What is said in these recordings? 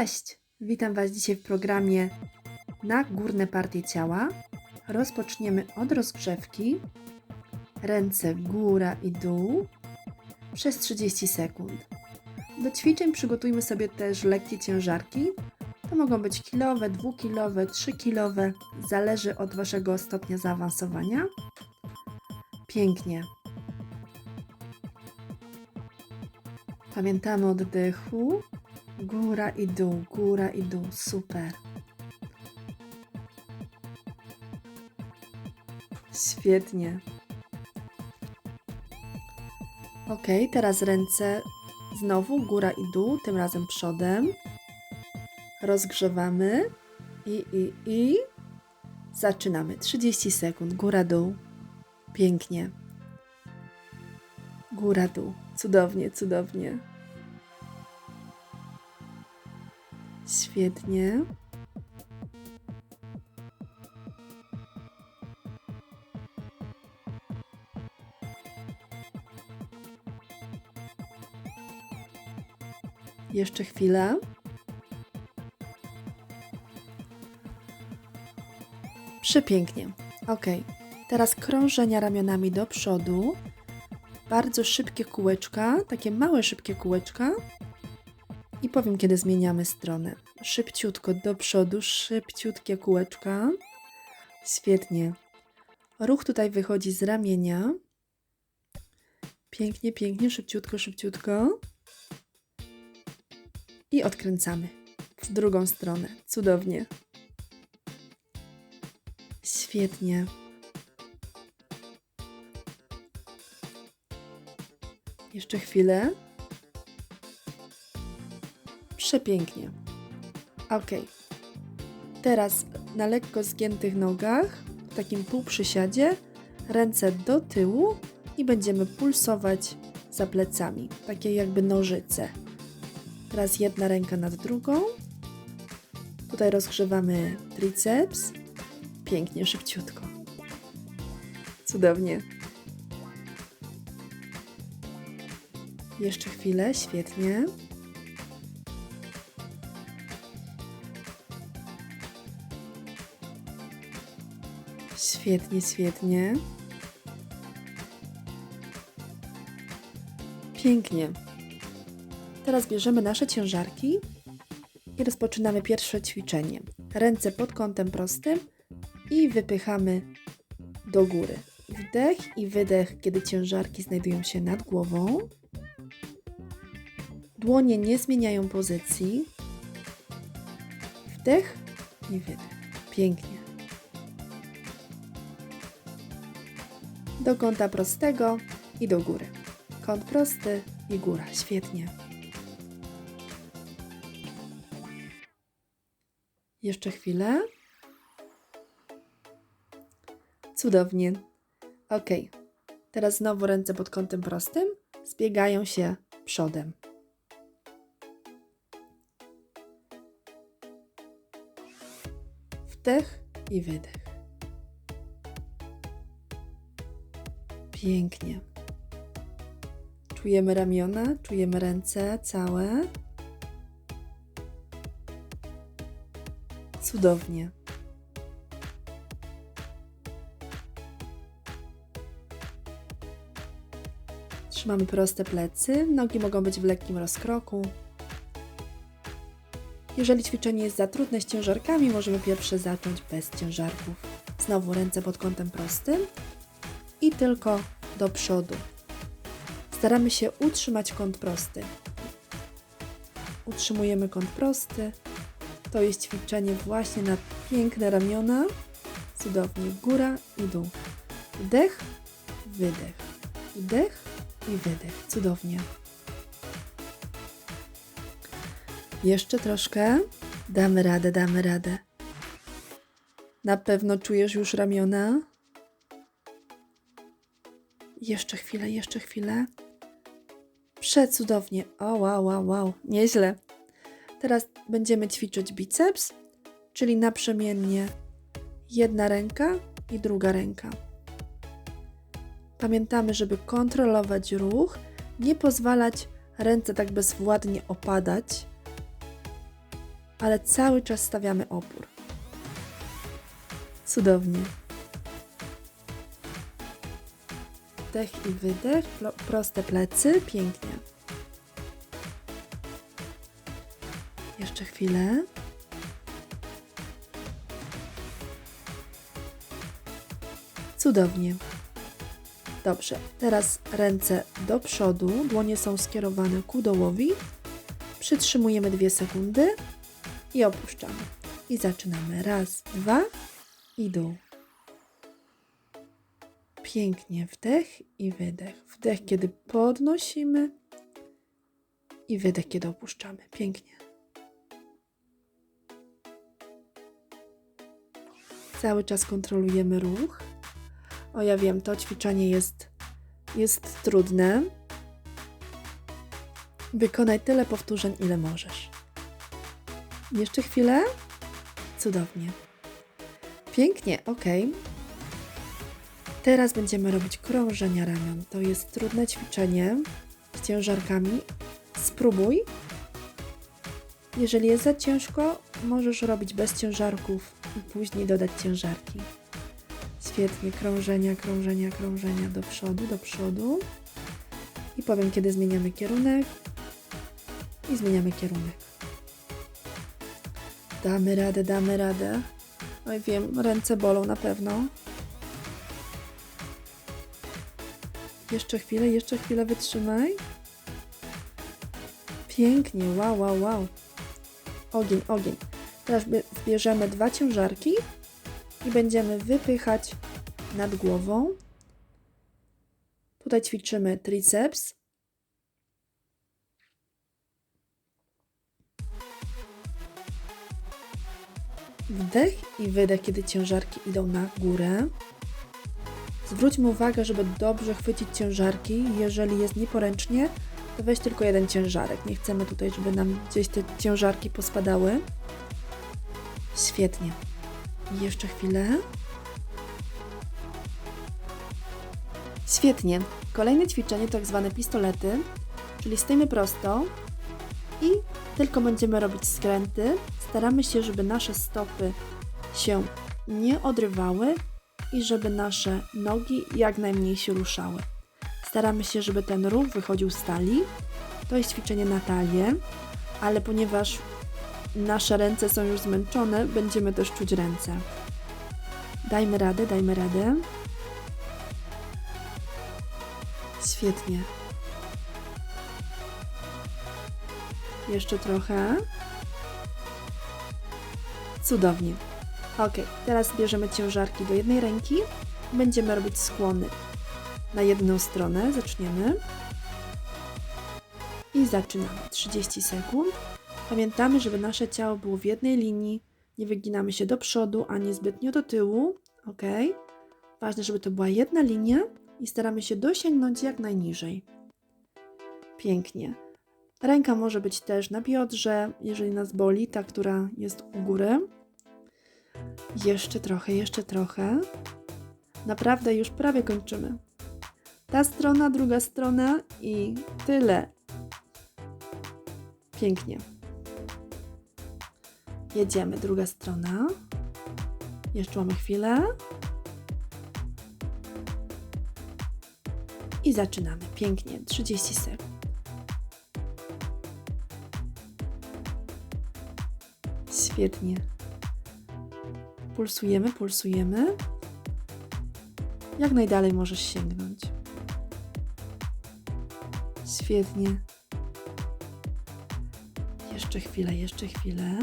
Cześć! Witam Was dzisiaj w programie na górne partie ciała. Rozpoczniemy od rozgrzewki. Ręce góra i dół przez 30 sekund. Do ćwiczeń przygotujmy sobie też lekkie ciężarki. To mogą być kilowe, dwukilowe, trzykilowe, zależy od Waszego stopnia zaawansowania. Pięknie. Pamiętamy oddechu. Góra i dół, góra i dół, super. Świetnie. Ok, teraz ręce znowu góra i dół, tym razem przodem. Rozgrzewamy i, i, i zaczynamy. 30 sekund, góra, dół. Pięknie. Góra, dół. Cudownie, cudownie. Świetnie. Jeszcze chwilę. Przepięknie. Ok. Teraz krążenia ramionami do przodu. Bardzo szybkie kółeczka, takie małe szybkie kółeczka. I powiem, kiedy zmieniamy stronę. Szybciutko do przodu, szybciutkie kółeczka. Świetnie. Ruch tutaj wychodzi z ramienia. Pięknie, pięknie, szybciutko, szybciutko. I odkręcamy w drugą stronę. Cudownie. Świetnie. Jeszcze chwilę. Przepięknie. Ok. Teraz na lekko zgiętych nogach, w takim półprzysiadzie, ręce do tyłu i będziemy pulsować za plecami, takie jakby nożyce. Teraz jedna ręka nad drugą. Tutaj rozgrzewamy triceps. Pięknie, szybciutko. Cudownie. Jeszcze chwilę, świetnie. Świetnie, świetnie. Pięknie. Teraz bierzemy nasze ciężarki i rozpoczynamy pierwsze ćwiczenie. Ręce pod kątem prostym i wypychamy do góry. Wdech i wydech, kiedy ciężarki znajdują się nad głową. Dłonie nie zmieniają pozycji. Wdech i wydech. Pięknie. Do kąta prostego i do góry. Kąt prosty i góra. Świetnie. Jeszcze chwilę. Cudownie. Ok. Teraz znowu ręce pod kątem prostym zbiegają się przodem. Wdech i wydech. Pięknie. Czujemy ramiona, czujemy ręce całe. Cudownie. Trzymamy proste plecy, nogi mogą być w lekkim rozkroku. Jeżeli ćwiczenie jest za trudne z ciężarkami, możemy pierwsze zacząć bez ciężarków. Znowu ręce pod kątem prostym tylko do przodu. Staramy się utrzymać kąt prosty. Utrzymujemy kąt prosty. To jest ćwiczenie właśnie na piękne ramiona. Cudownie. Góra i dół. Wdech, wydech. Wdech i wydech. Cudownie. Jeszcze troszkę. Damy radę, damy radę. Na pewno czujesz już ramiona. Jeszcze chwilę, jeszcze chwilę. Przecudownie. O, wow, wow, wow. Nieźle. Teraz będziemy ćwiczyć biceps, czyli naprzemiennie jedna ręka i druga ręka. Pamiętamy, żeby kontrolować ruch, nie pozwalać ręce tak bezwładnie opadać. ale cały czas stawiamy opór. Cudownie. Wdech i wydech, proste plecy, pięknie. Jeszcze chwilę. Cudownie. Dobrze, teraz ręce do przodu, dłonie są skierowane ku dołowi. Przytrzymujemy dwie sekundy i opuszczamy. I zaczynamy. Raz, dwa i dół. Pięknie wdech i wydech. Wdech, kiedy podnosimy i wydech, kiedy opuszczamy. Pięknie. Cały czas kontrolujemy ruch. O, ja wiem, to ćwiczenie jest, jest trudne. Wykonaj tyle powtórzeń, ile możesz. Jeszcze chwilę. Cudownie. Pięknie, ok. Teraz będziemy robić krążenia ramion. To jest trudne ćwiczenie z ciężarkami. Spróbuj. Jeżeli jest za ciężko, możesz robić bez ciężarków i później dodać ciężarki. Świetnie, krążenia, krążenia, krążenia do przodu, do przodu. I powiem, kiedy zmieniamy kierunek. I zmieniamy kierunek. Damy radę, damy radę. Oj, wiem, ręce bolą na pewno. Jeszcze chwilę, jeszcze chwilę wytrzymaj. Pięknie, wow, wow, wow. Ogień, ogień. Teraz bie- bierzemy dwa ciężarki i będziemy wypychać nad głową. Tutaj ćwiczymy triceps. Wdech i wydech, kiedy ciężarki idą na górę. Zwróćmy uwagę, żeby dobrze chwycić ciężarki. Jeżeli jest nieporęcznie, to weź tylko jeden ciężarek. Nie chcemy tutaj, żeby nam gdzieś te ciężarki pospadały. Świetnie. Jeszcze chwilę. Świetnie. Kolejne ćwiczenie to tak zwane pistolety, czyli stoimy prosto i tylko będziemy robić skręty. Staramy się, żeby nasze stopy się nie odrywały i żeby nasze nogi jak najmniej się ruszały. Staramy się, żeby ten ruch wychodził z talii. To jest ćwiczenie na talię, ale ponieważ nasze ręce są już zmęczone, będziemy też czuć ręce. Dajmy radę, dajmy radę. Świetnie. Jeszcze trochę. Cudownie. Ok, teraz bierzemy ciężarki do jednej ręki. Będziemy robić skłony na jedną stronę. Zaczniemy. I zaczynamy. 30 sekund. Pamiętamy, żeby nasze ciało było w jednej linii. Nie wyginamy się do przodu ani zbytnio do tyłu. Ok. Ważne, żeby to była jedna linia i staramy się dosięgnąć jak najniżej. Pięknie. Ręka może być też na biodrze, jeżeli nas boli, ta, która jest u góry. Jeszcze trochę, jeszcze trochę. Naprawdę już prawie kończymy. Ta strona, druga strona i tyle. Pięknie. Jedziemy, druga strona. Jeszcze mamy chwilę. I zaczynamy. Pięknie, 30 sekund. Świetnie. Pulsujemy, pulsujemy. Jak najdalej możesz sięgnąć. Świetnie. Jeszcze chwilę, jeszcze chwilę.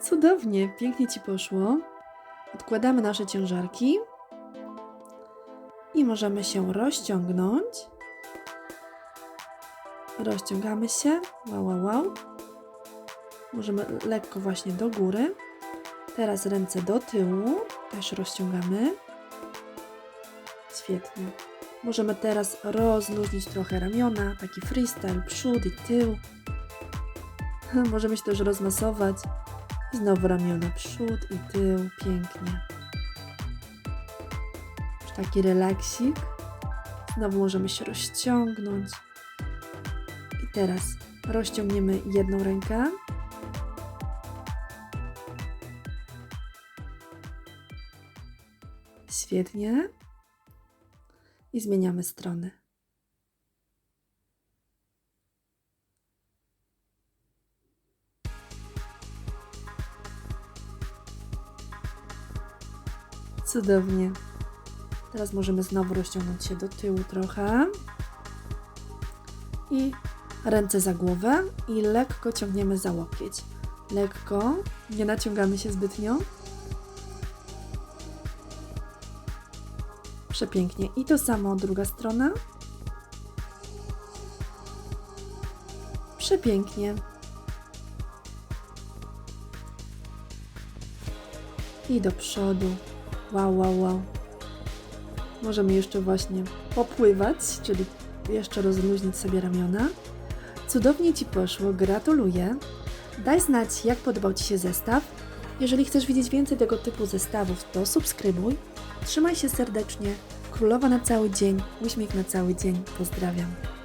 Cudownie, pięknie ci poszło. Odkładamy nasze ciężarki i możemy się rozciągnąć. Rozciągamy się. Wow, wow, wow. Możemy lekko właśnie do góry. Teraz ręce do tyłu. Też rozciągamy. Świetnie. Możemy teraz rozluźnić trochę ramiona. Taki freestyle, przód i tył. Możemy się też rozmasować. Znowu ramiona, przód i tył. Pięknie. Taki relaksik. Znowu możemy się rozciągnąć. Teraz rozciągniemy jedną rękę. Świetnie. I zmieniamy strony. Cudownie. Teraz możemy znowu rozciągnąć się do tyłu trochę. I ręce za głowę i lekko ciągniemy za łokieć. Lekko, nie naciągamy się zbytnio. Przepięknie. I to samo druga strona. Przepięknie. I do przodu. Wow, wow, wow. Możemy jeszcze właśnie popływać, czyli jeszcze rozluźnić sobie ramiona. Cudownie Ci poszło, gratuluję. Daj znać, jak podobał Ci się zestaw. Jeżeli chcesz widzieć więcej tego typu zestawów, to subskrybuj. Trzymaj się serdecznie. Królowa na cały dzień, uśmiech na cały dzień. Pozdrawiam.